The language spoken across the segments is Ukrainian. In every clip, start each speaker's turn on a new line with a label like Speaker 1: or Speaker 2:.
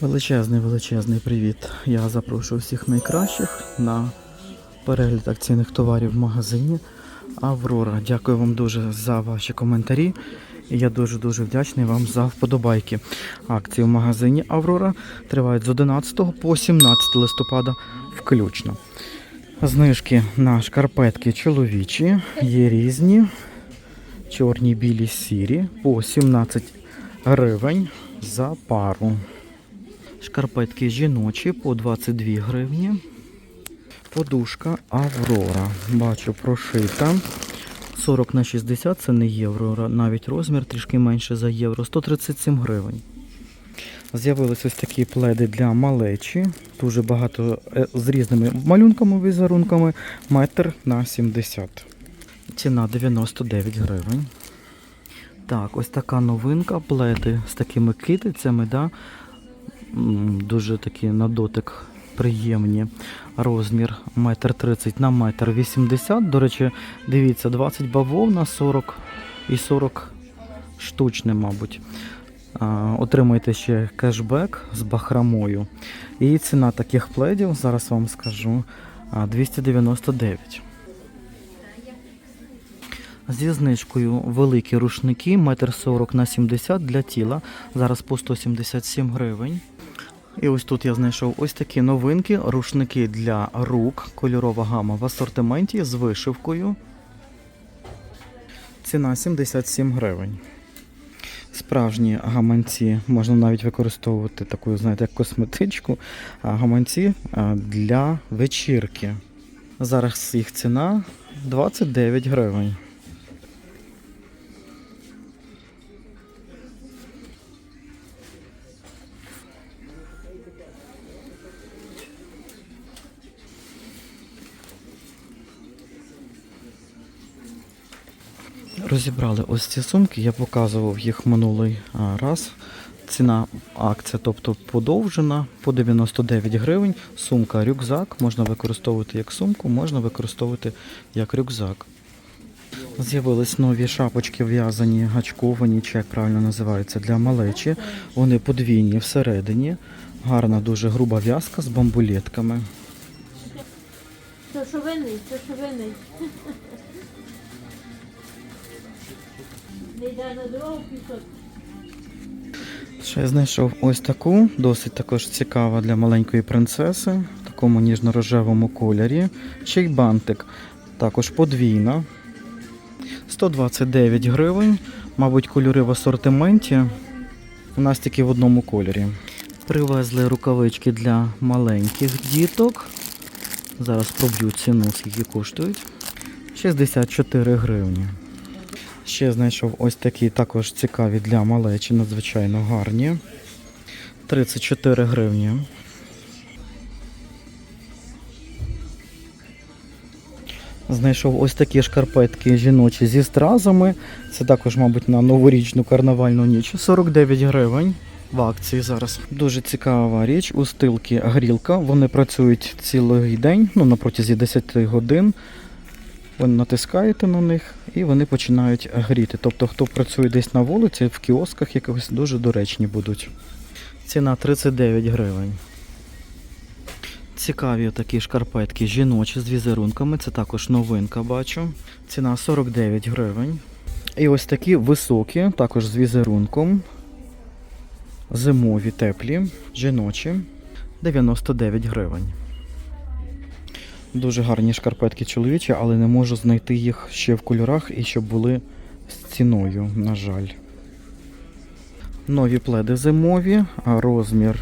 Speaker 1: Величезний, величезний привіт. Я запрошую всіх найкращих на перегляд акційних товарів в магазині Аврора. Дякую вам дуже за ваші коментарі. Я дуже-дуже вдячний вам за вподобайки. Акції в магазині Аврора тривають з 11 по 17 листопада включно. Знижки на шкарпетки чоловічі є різні. Чорні, білі, сірі по 17 гривень за пару. Шкарпетки жіночі по 22 гривні. Подушка Аврора. Бачу прошита. 40 на 60 це не євро, навіть розмір трішки менше за євро. 137 гривень. З'явились ось такі пледи для малечі. Дуже багато е, з різними малюнками, візерунками. Метр на 70. Ціна 99 гривень. Так, ось така новинка. Пледи з такими китицями. Да? М, Дуже такі на дотик приємні. Розмір 1,30 на 1,80 До речі, дивіться, 20 бавовна, 40 і 40 штучне, мабуть. А, Отримайте ще кешбек з бахрамою. І ціна таких пледів, зараз вам скажу, 299. Зі знижкою великі рушники 1,40 на 70 для тіла. Зараз по 177 гривень. І ось тут я знайшов ось такі новинки, рушники для рук, кольорова гама в асортименті з вишивкою. Ціна 77 гривень. Справжні гаманці можна навіть використовувати таку, знаєте, як косметичку. Гаманці для вечірки. Зараз їх ціна 29 гривень. Розібрали ось ці сумки, я показував їх минулий раз. Ціна акція, тобто подовжена по 99 гривень. Сумка рюкзак можна використовувати як сумку, можна використовувати як рюкзак. З'явились нові шапочки в'язані, гачковані, чи як правильно називаються, для малечі. Вони подвійні всередині. Гарна, дуже груба в'язка з бамбулетками.
Speaker 2: Це що це що
Speaker 1: Ще я знайшов ось таку, досить також цікава для маленької принцеси, в такому ніжно-рожевому кольорі. Ще бантик, також подвійна. 129 гривень. Мабуть, кольори в асортименті. У нас тільки в одному кольорі. Привезли рукавички для маленьких діток. Зараз проб'ю ціну, скільки коштують. 64 гривні. Ще знайшов ось такі також цікаві для малечі, надзвичайно гарні. 34 гривні. Знайшов ось такі шкарпетки жіночі зі стразами. Це також, мабуть, на новорічну карнавальну ніч. 49 гривень в акції зараз. Дуже цікава річ. У стилки грілка. Вони працюють цілий день, ну на протязі 10 годин. Ви натискаєте на них і вони починають гріти. Тобто, хто працює десь на вулиці, в кіосках якихось дуже доречні будуть. Ціна 39 гривень. Цікаві такі шкарпетки жіночі з візерунками. Це також новинка, бачу. Ціна 49 гривень. І ось такі високі, також з візерунком. Зимові теплі, жіночі. 99 гривень. Дуже гарні шкарпетки чоловічі, але не можу знайти їх ще в кольорах і щоб були з ціною, на жаль. Нові пледи зимові, розмір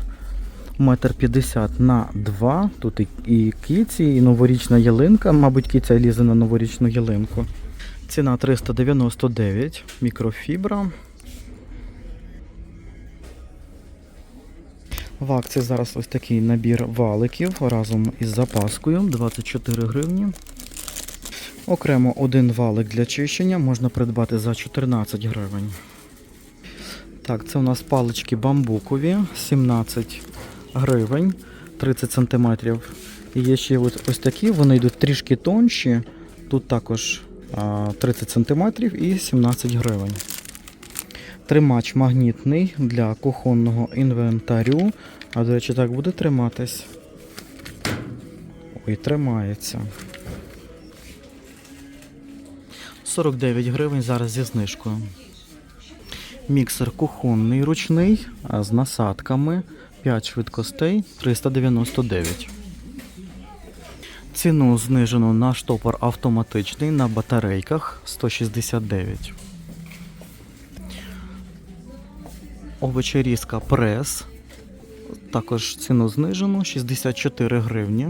Speaker 1: 1,50 м на 2. Тут і кіці, і новорічна ялинка. Мабуть, кіця лізе на новорічну ялинку. Ціна 399, мікрофібра. В акції зараз ось такий набір валиків разом із запаскою 24 гривні. Окремо один валик для чищення можна придбати за 14 гривень. Так, це у нас палички бамбукові 17 гривень 30 см. І є ще ось такі, вони йдуть трішки тонші. Тут також 30 см і 17 гривень. Тримач магнітний для кухонного інвентарю. А, до речі, так буде триматись. Ой, тримається. 49 гривень зараз зі знижкою. Міксер кухонний ручний з насадками 5 швидкостей 399. Ціну знижено на штопор автоматичний на батарейках 169. Овочерізка прес. Також ціну знижено 64 гривні.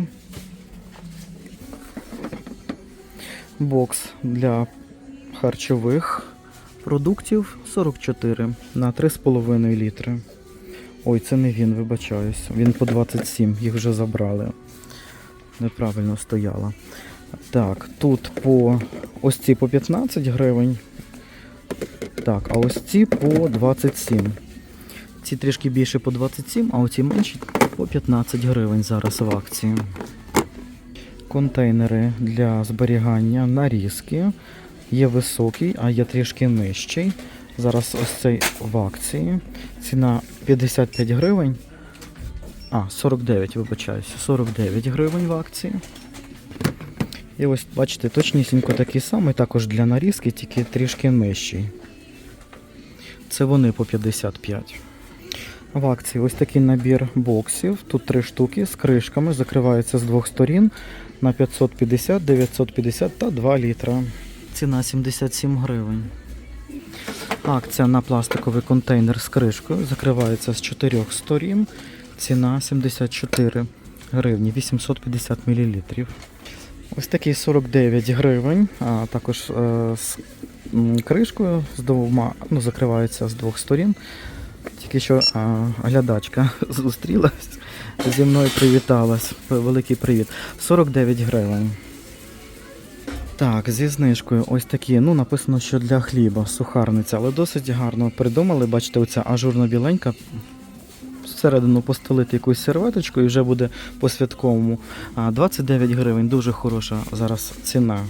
Speaker 1: Бокс для харчових продуктів 44 на 3,5 літри. Ой, це не він, вибачаюсь. Він по 27, їх вже забрали. Неправильно стояла. Так, тут по ось ці по 15 гривень. Так, а ось ці по 27. Ці трішки більше по 27, а оці менші по 15 гривень зараз в акції. Контейнери для зберігання нарізки. Є високий, а є трішки нижчий. Зараз ось цей в акції. Ціна 55 гривень. А, 49, вибачаюся. 49 гривень в акції. І ось, бачите, точнісінько такий самий, також для нарізки, тільки трішки нижчий. Це вони по 55. В акції ось такий набір боксів. Тут три штуки з кришками, закриваються з двох сторін на 550, 950 та 2 літра. Ціна 77 гривень. Акція на пластиковий контейнер з кришкою закривається з чотирьох сторін. Ціна 74 гривні, 850 мл. Ось такий 49 гривень, а також е, з кришкою з двома, ну, закривається з двох сторін. Тільки що а, глядачка зустрілась, зі мною привіталась. Великий привіт. 49 гривень. Так, зі знижкою ось такі. Ну, написано, що для хліба, сухарниця, але досить гарно придумали. Бачите, оця ажурно біленька. Всередину постелити якусь серветочку і вже буде по-святковому. 29 гривень, дуже хороша зараз ціна.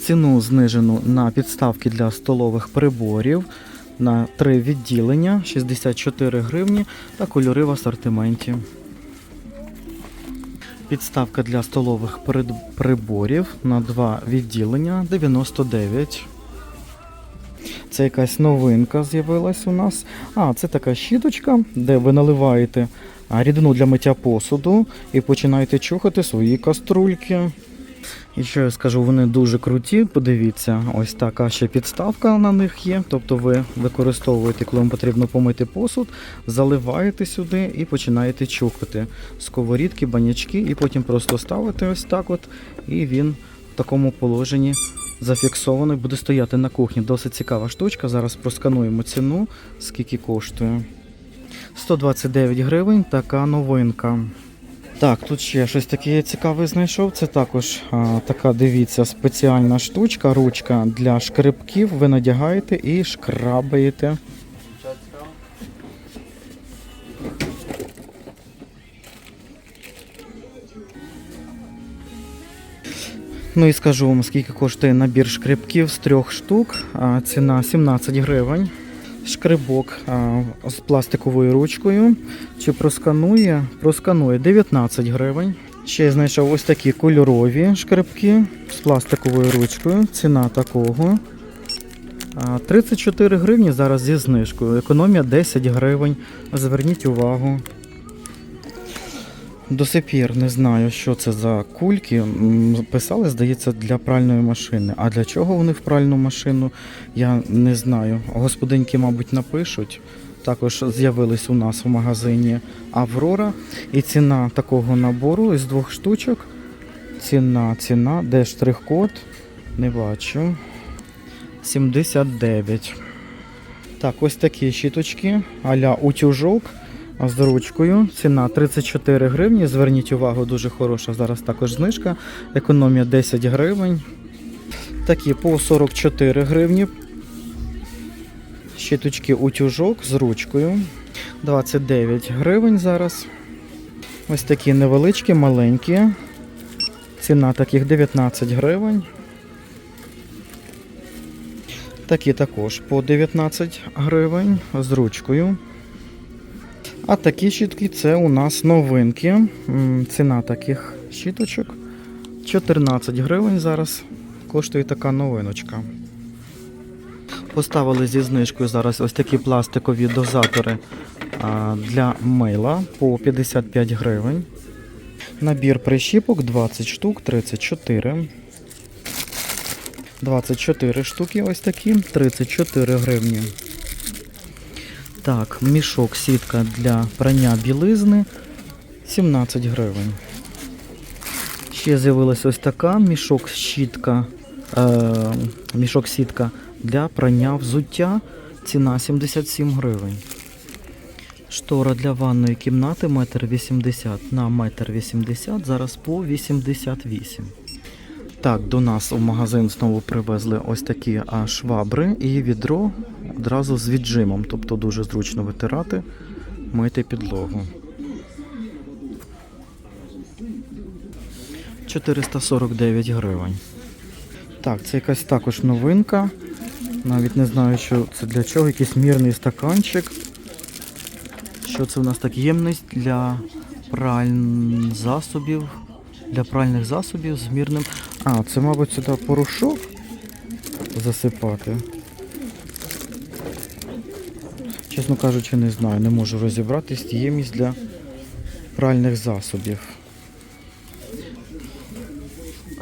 Speaker 1: Ціну знижену на підставки для столових приборів на три відділення 64 гривні та кольори в асортименті. Підставка для столових приборів на два відділення 99. Це якась новинка з'явилась у нас. А, це така щіточка, де ви наливаєте рідину для миття посуду і починаєте чухати свої каструльки. І що я скажу, вони дуже круті. Подивіться, ось така ще підставка на них є. Тобто ви використовуєте, коли вам потрібно помити посуд, заливаєте сюди і починаєте чухати сковорідки, банячки, і потім просто ставите ось так от, і він в такому положенні зафіксований буде стояти на кухні. Досить цікава штучка. Зараз проскануємо ціну, скільки коштує. 129 гривень, така новинка. Так, тут ще щось таке цікаве знайшов. Це також а, така, дивіться, спеціальна штучка, ручка для шкребків. Ви надягаєте і шкрабаєте. Ну і скажу вам, скільки коштує набір шкребків з трьох штук. А, ціна 17 гривень. Шкребок а, з пластиковою ручкою. Чи просканує? Просканує 19 гривень. Ще знайшов ось такі кольорові шкребки з пластиковою ручкою. Ціна такого. 34 гривні зараз зі знижкою. Економія 10 гривень. Зверніть увагу. До сих пір не знаю, що це за кульки. Писали, здається, для пральної машини. А для чого вони в пральну машину, я не знаю. Господинки, мабуть, напишуть. Також з'явились у нас в магазині Аврора. І ціна такого набору із двох штучок. Ціна, ціна, де штрих-код? Не бачу. 79. Так, ось такі щіточки а-ля утюжок з ручкою. Ціна 34 гривні. Зверніть увагу, дуже хороша. Зараз також знижка. Економія 10 гривень. Такі по 44 гривні. Щіточки утюжок з ручкою. 29 гривень зараз. Ось такі невеличкі, маленькі. Ціна таких 19 гривень. Такі також по 19 гривень з ручкою. А такі щітки це у нас новинки. Ціна таких щіточок 14 гривень зараз коштує така новиночка. Поставили зі знижкою зараз ось такі пластикові дозатори для мила по 55 гривень. Набір прищіпок 20 штук, 34. 24 штуки ось такі, 34 гривні. Так, мішок сітка для прання білизни 17 гривень. Ще з'явилась ось така мішок щітка, е, мішок сітка для прання взуття. Ціна 77 гривень. Штора для ванної кімнати 1,80 м на 1,80 м, зараз по 88. Так, до нас у магазин знову привезли ось такі швабри і відро одразу з віджимом, тобто дуже зручно витирати, мити підлогу. 449 гривень. Так, це якась також новинка. Навіть не знаю, що це для чого. Якийсь мірний стаканчик. Що це у нас так? Ємність для пральних засобів. Для пральних засобів з мірним. А, це, мабуть, сюди порошок засипати. Чесно кажучи, не знаю, не можу розібратись. Ємність для пральних засобів.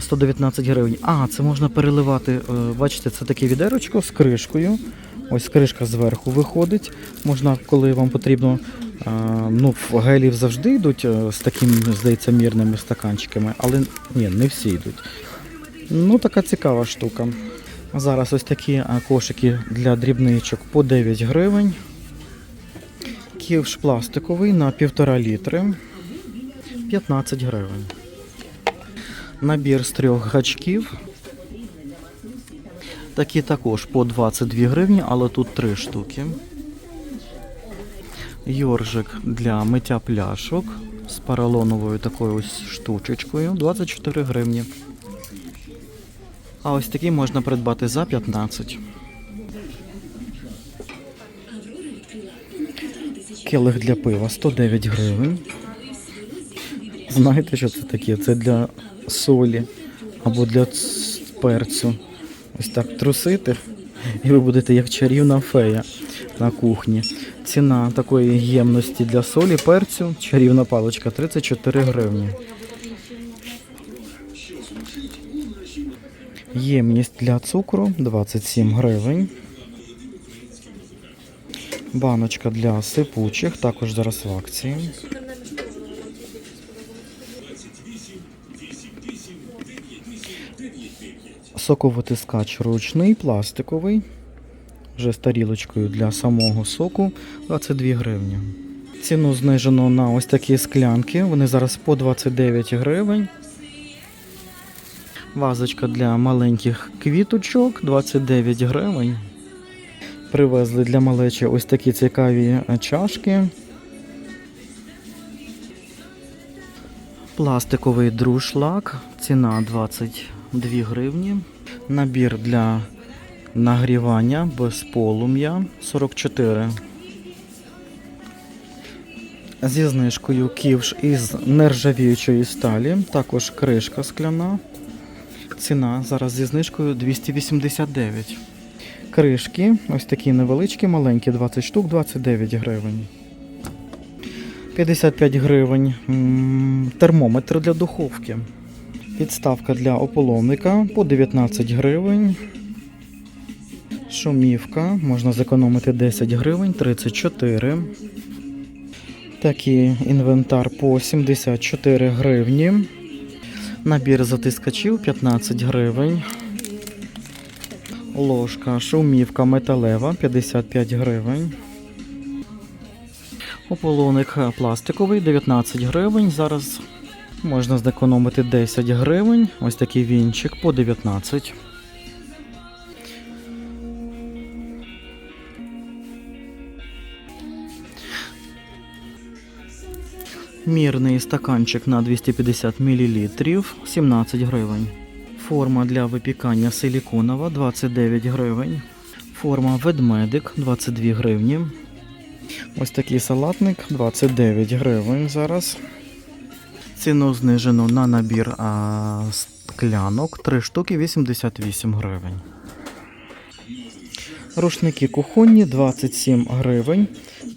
Speaker 1: 119 гривень. А, це можна переливати. е, Бачите, це таке відерочко з кришкою. Ось кришка зверху виходить. Можна, коли вам потрібно. е, Ну, гелів завжди йдуть е, з таким, здається, мірними стаканчиками, але ні, не всі йдуть. Ну, така цікава штука. Зараз ось такі кошики для дрібничок по 9 гривень. Ківш пластиковий на 1,5 літри 15 гривень. Набір з трьох гачків. Такі також по 22 гривні, але тут три штуки. Йоржик для миття пляшок з поролоновою такою ось штучечкою 24 гривні. А ось такий можна придбати за 15. Келих для пива 109 гривень. Знаєте, що це таке? Це для солі або для перцю. Ось так трусити, і ви будете як чарівна фея на кухні. Ціна такої ємності для солі, перцю, чарівна паличка 34 гривні. Ємність для цукру 27 гривень. Баночка для сипучих, також зараз в акції. Соковитискач ручний, пластиковий. Вже з тарілочкою для самого соку 22 гривні. Ціну знижено на ось такі склянки. Вони зараз по 29 гривень. Вазочка для маленьких квіточок 29 гривень. Привезли для малечі ось такі цікаві чашки. Пластиковий друшлак. Ціна 22 гривні. Набір для нагрівання без полум'я 44. Зі знижкою ківш із нержавіючої сталі. Також кришка скляна. Ціна зараз зі знижкою 289. Кришки, ось такі невеличкі, маленькі, 20 штук, 29 гривень. 55 гривень. Термометр для духовки. Підставка для ополовника по 19 гривень. Шумівка. Можна зекономити 10 гривень, 34. Такий інвентар по 74 гривні. Набір затискачів 15 гривень. Ложка, шумівка металева 55 гривень. Ополоник пластиковий 19 гривень. Зараз можна зекономити 10 гривень. Ось такий вінчик по 19. Мірний стаканчик на 250 мл 17 гривень. Форма для випікання силіконова 29 гривень. Форма ведмедик 22 гривні. Ось такий салатник 29 гривень зараз. Ціну знижено на набір а, склянок 3 штуки 88 гривень. Рушники кухонні 27 гривень.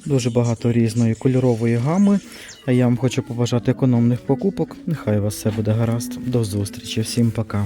Speaker 1: Дуже багато різної кольорової гами. А я вам хочу побажати економних покупок. Нехай вас все буде гаразд. До зустрічі. Всім пока.